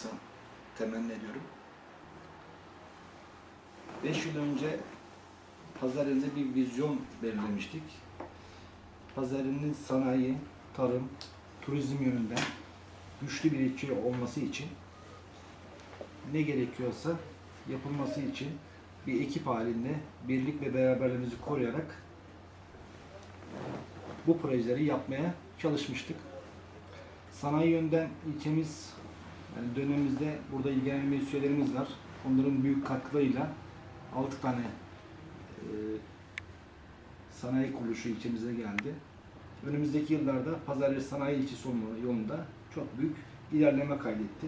olmasını temenni ediyorum. 5 yıl önce pazarımıza bir vizyon belirlemiştik. Pazarının sanayi, tarım, turizm yönünden güçlü bir ilçe olması için ne gerekiyorsa yapılması için bir ekip halinde birlik ve beraberliğimizi koruyarak bu projeleri yapmaya çalışmıştık. Sanayi yönden ilçemiz yani dönemimizde burada ilgilenen üyelerimiz var. Onların büyük katkılarıyla 6 tane e, sanayi kuruluşu ilçemize geldi. Önümüzdeki yıllarda Pazarcı Sanayi İlçesi olma yolunda çok büyük ilerleme kaydetti.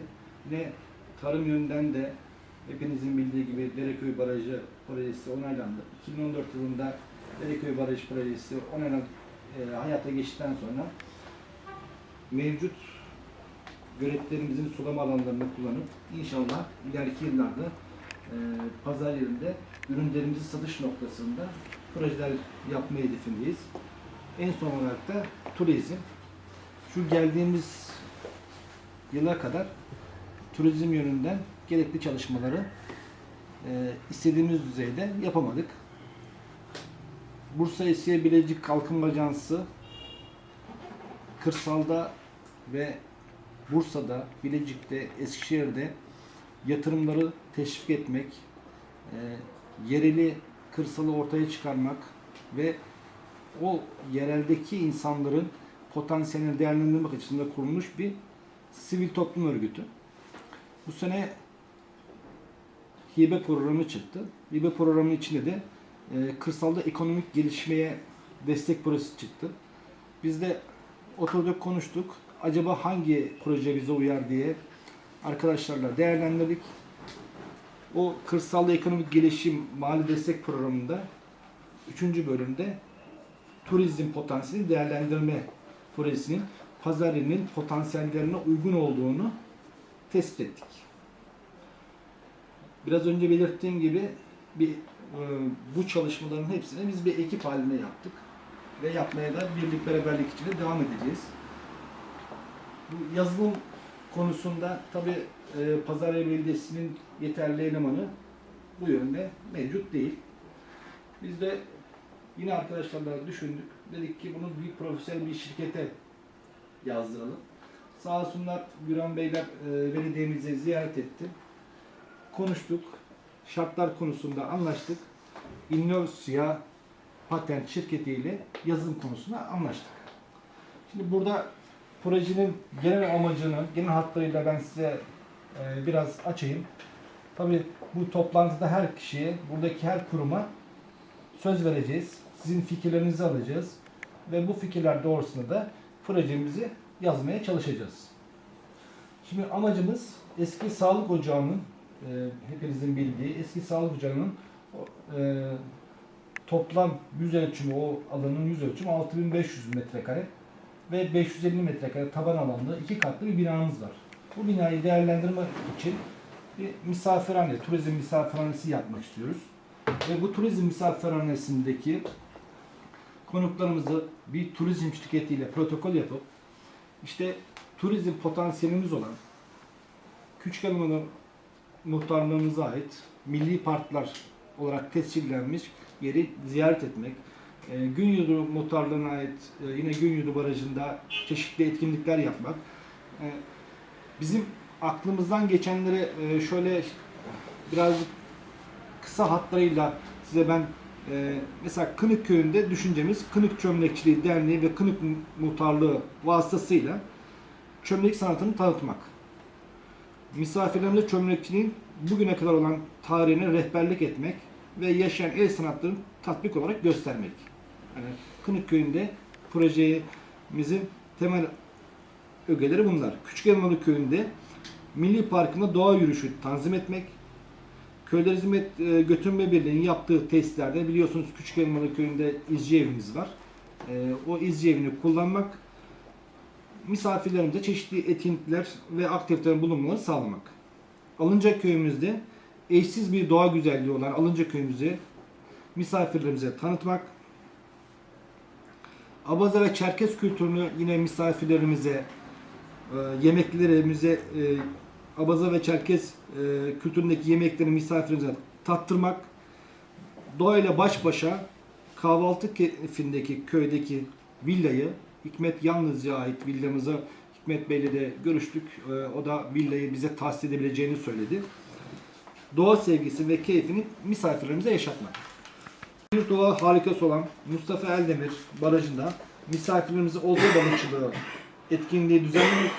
Yine tarım yönden de hepinizin bildiği gibi Dereköy Barajı projesi onaylandı. 2014 yılında Dereköy Barajı projesi onaylanıp e, hayata geçtikten sonra mevcut göletlerimizin sulama alanlarını kullanıp inşallah ileriki yıllarda e, pazar yerinde ürünlerimizi satış noktasında projeler yapma hedefindeyiz. En son olarak da turizm. Şu geldiğimiz yıla kadar turizm yönünden gerekli çalışmaları e, istediğimiz düzeyde yapamadık. Bursa Esiye Bilecik Kalkınma Ajansı kırsalda ve Bursa'da, Bilecik'te, Eskişehir'de yatırımları teşvik etmek, e, yereli kırsalı ortaya çıkarmak ve o yereldeki insanların potansiyelini değerlendirmek açısından kurulmuş bir sivil toplum örgütü. Bu sene hibe programı çıktı. Hibe programı içinde de e, kırsalda ekonomik gelişmeye destek projesi çıktı. Biz de oturduk konuştuk. Acaba hangi proje bize uyar diye arkadaşlarla değerlendirdik. O kırsalda ekonomik gelişim mali destek programında 3. bölümde turizm potansiyeli değerlendirme projesinin pazar yerinin potansiyellerine uygun olduğunu tespit ettik. Biraz önce belirttiğim gibi bir e, bu çalışmaların hepsini biz bir ekip halinde yaptık ve yapmaya da birlik beraberlik içinde devam edeceğiz. Bu yazılım konusunda tabi e, Pazarya Belediyesi'nin yeterli elemanı bu yönde mevcut değil. Biz de yine arkadaşlarla düşündük. Dedik ki bunu bir profesyonel bir şirkete yazdıralım. Sağ olsunlar Güran Beyler e, belediyemizi ziyaret etti. Konuştuk. Şartlar konusunda anlaştık. Innovsia Patent şirketiyle yazılım konusunda anlaştık. Şimdi burada projenin genel amacını, genel hatlarıyla ben size e, biraz açayım. Tabii bu toplantıda her kişiye, buradaki her kuruma söz vereceğiz. Sizin fikirlerinizi alacağız. Ve bu fikirler doğrusunda da projemizi yazmaya çalışacağız. Şimdi amacımız eski sağlık ocağının, e, hepinizin bildiği eski sağlık ocağının e, toplam yüz ölçümü, o alanın yüz ölçümü 6500 metrekare ve 550 metrekare taban alanında iki katlı bir binamız var. Bu binayı değerlendirmek için bir misafirhane, turizm misafirhanesi yapmak istiyoruz. Ve bu turizm misafirhanesindeki konuklarımızı bir turizm şirketiyle protokol yapıp işte turizm potansiyelimiz olan Küçükelmanı muhtarlığımıza ait milli parklar olarak tescillenmiş yeri ziyaret etmek, e, Günyurdu muhtarlığına ait e, yine Günyurdu barajında çeşitli etkinlikler yapmak, e, bizim aklımızdan geçenleri e, şöyle birazcık kısa hatlarıyla size ben e, mesela Kınık köyünde düşüncemiz Kınık Çömlekçiliği Derneği ve Kınık Muhtarlığı vasıtasıyla çömlek sanatını tanıtmak. Misafirlerimize çömlekçiliğin bugüne kadar olan tarihine rehberlik etmek ve yaşayan el sanatlarını tatbik olarak göstermek. Kınık köyünde projemizin temel ögeleri bunlar. Küçük Elmalı köyünde Milli Parkı'nda doğa yürüyüşü tanzim etmek, Köyler Hizmet e, Götürme Birliği'nin yaptığı tesislerde biliyorsunuz Küçük Elmalı Köyü'nde izci evimiz var. E, o izci evini kullanmak, misafirlerimize çeşitli etkinlikler ve aktivitelerin bulunmalarını sağlamak. Alınca köyümüzde eşsiz bir doğa güzelliği olan Alınca köyümüzü misafirlerimize tanıtmak, Abaza ve Çerkes kültürünü yine misafirlerimize, e, yemeklerimize e, Abaza ve Çerkez e, kültüründeki yemekleri misafirimize tattırmak, doğayla baş başa kahvaltı keyfindeki köydeki villayı Hikmet Yalnızca ait villamıza Hikmet Bey'le de görüştük. O da villayı bize tahsis edebileceğini söyledi. Doğa sevgisi ve keyfini misafirlerimize yaşatmak. Bir doğa harikası olan Mustafa Eldemir Barajı'nda misafirlerimize olta balıkçılığı etkinliği düzenlemek,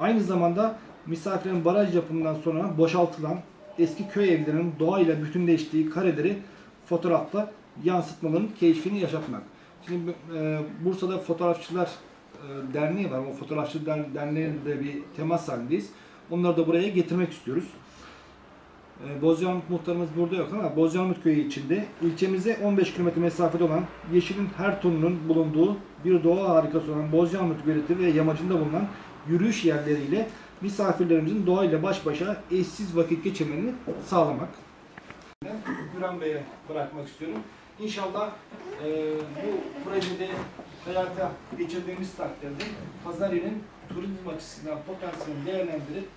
aynı zamanda misafirlerin baraj yapımından sonra boşaltılan eski köy evlerinin doğayla bütünleştiği kareleri fotoğrafta yansıtmaların keyfini yaşatmak. Şimdi e, Bursa'da Fotoğrafçılar e, Derneği var. O Fotoğrafçı Der- Derneği'nde bir temas halindeyiz. Onları da buraya getirmek istiyoruz. E, Bozcaada'nın muhtarımız burada yok ama Bozcaada'nın köyü içinde ilçemize 15 km mesafede olan yeşilin her tonunun bulunduğu bir doğa harikası olan Bozcaada'nın Göleti ve yamacında bulunan yürüyüş yerleriyle misafirlerimizin doğayla baş başa eşsiz vakit geçirmelerini sağlamak. Güran Bey'e bırakmak istiyorum. İnşallah e, bu projede hayata geçirdiğimiz takdirde Pazarye'nin turizm açısından potansiyelini değerlendirip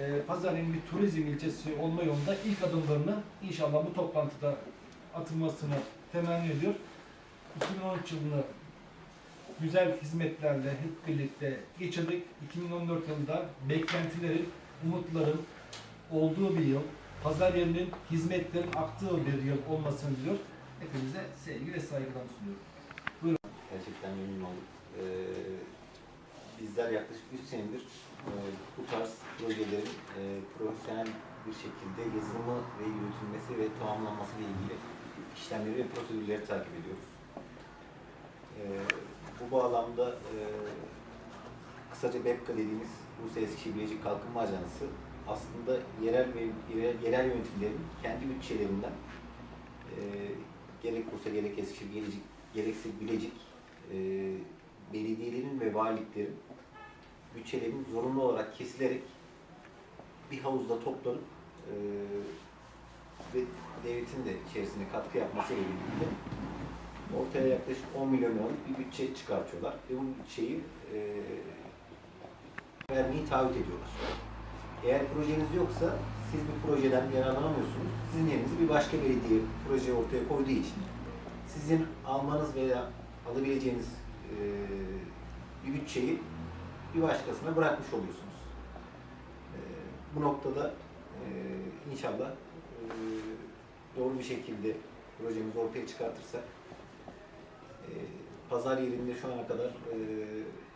e, Pazarye'nin bir turizm ilçesi olma yolunda ilk adımlarını inşallah bu toplantıda atılmasını temenni ediyor. 2013 yılını güzel hizmetlerle hep birlikte geçirdik. 2014 yılında beklentilerin, umutların olduğu bir yıl, pazar yerinin hizmetlerin aktığı bir yıl olmasını diliyor. Hepinize sevgi ve saygılar sunuyorum. Gerçekten memnun olduk. Ee, bizler yaklaşık 3 senedir bu tarz projelerin e, profesyonel bir şekilde yazılımı ve yürütülmesi ve tamamlanması ile ilgili işlemleri ve prosedürleri takip ediyoruz. Ee, bu bağlamda e, kısaca BEPKA dediğimiz Bursa Eskişehir Bilecik Kalkınma Ajansı aslında yerel yerel, yerel yönetimlerin kendi bütçelerinden e, gerek Bursa gerek Eskişehir Bilecik, gerekse Bilecik e, belediyelerin ve valiliklerin bütçelerinin zorunlu olarak kesilerek bir havuzda toplanıp e, ve devletin de içerisine katkı yapmasıyla birlikte ortaya yaklaşık 10 milyon liralık bir bütçe çıkartıyorlar ve bu bütçeyi e, vermeyi taahhüt ediyorlar. Eğer projeniz yoksa siz bu projeden yararlanamıyorsunuz. Sizin yerinize bir başka belediye proje ortaya koyduğu için sizin almanız veya alabileceğiniz e, bir bütçeyi bir başkasına bırakmış oluyorsunuz. E, bu noktada e, inşallah e, doğru bir şekilde projemizi ortaya çıkartırsak e, pazar yerinde şu ana kadar e,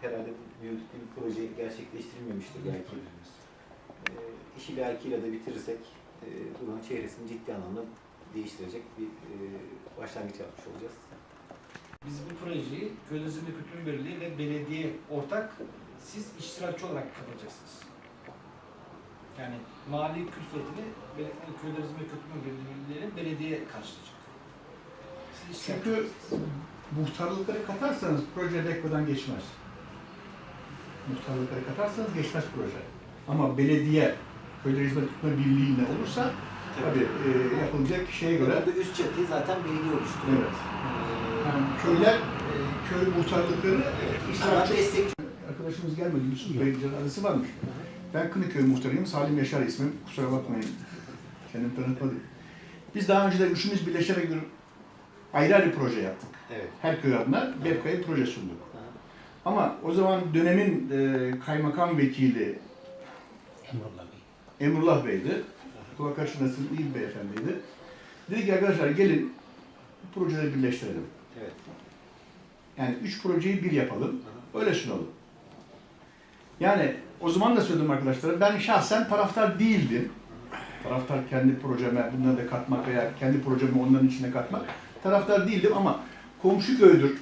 herhalde büyük bir proje gerçekleştirilmemiştir belki. E, işi layıkıyla da bitirirsek e, buranın çehresini ciddi anlamda değiştirecek bir e, başlangıç yapmış olacağız. Biz bu projeyi Köyleştirme Kültür Birliği ve belediye ortak siz iştirakçı olarak katılacaksınız. Yani mali külfetini Köyleştirme Kültür Birliği'nin belediye karşılayacak. Siz Çünkü muhtarlıkları katarsanız proje DEKO'dan geçmez. Muhtarlıkları katarsanız geçmez proje. Ama belediye, köyler hizmet tutma birliğiyle olursa tabii e, yapılacak şeye göre Burada üst çatıyı zaten belediye oluşturuyor. evet. Ee, Yani köyler, e, köy muhtarlıkları e, destek Arkadaşımız gelmedi, Yusuf Bey adresi varmış. Ben Kınıköy muhtarıyım, Salim Yaşar ismim. Kusura bakmayın, kendim tanıtmadım. Biz daha önce de üçümüz birleşerek bir ayrı ayrı proje yaptık. Evet. Her köy adına BEPKA'ya proje sunduk. Aha. Ama o zaman dönemin e, kaymakam vekili Emrullah Bey'di. Kulak aşinası iyi bir beyefendiydi. Dedi ki arkadaşlar gelin bu projeleri birleştirelim. Evet. Yani üç projeyi bir yapalım, öyle sunalım. Yani o zaman da söyledim arkadaşlara, ben şahsen taraftar değildim. Taraftar kendi projeme bunları da katmak veya kendi projemi onların içine katmak. Taraftar değildim ama komşu köydür.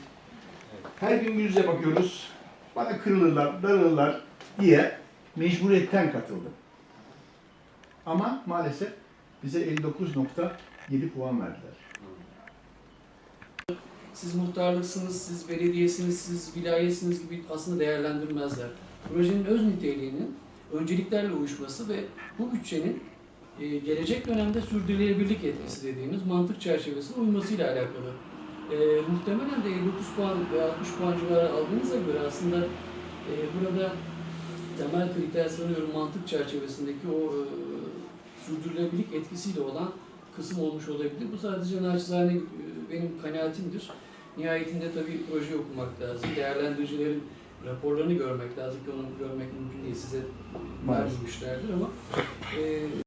Her gün yüz yüze bakıyoruz. Bana kırılırlar, darılırlar diye mecburiyetten katıldım. Ama maalesef bize 59.7 puan verdiler. siz muhtarlıksınız, siz belediyesiniz, siz vilayetsiniz gibi aslında değerlendirmezler projenin öz niteliğinin önceliklerle uyuşması ve bu bütçenin e, gelecek dönemde sürdürülebilirlik etkisi dediğimiz mantık çerçevesine uymasıyla alakalı. E, muhtemelen de 59 puan ve 60 puan civarı aldığınıza göre aslında e, burada temel kriter sanıyorum mantık çerçevesindeki o e, sürdürülebilirlik etkisiyle olan kısım olmuş olabilir. Bu sadece naçizane e, benim kanaatimdir. Nihayetinde tabii proje okumak lazım. Değerlendiricilerin raporlarını görmek lazım ki onu görmek mümkün değil. Size vermemişlerdir ama e,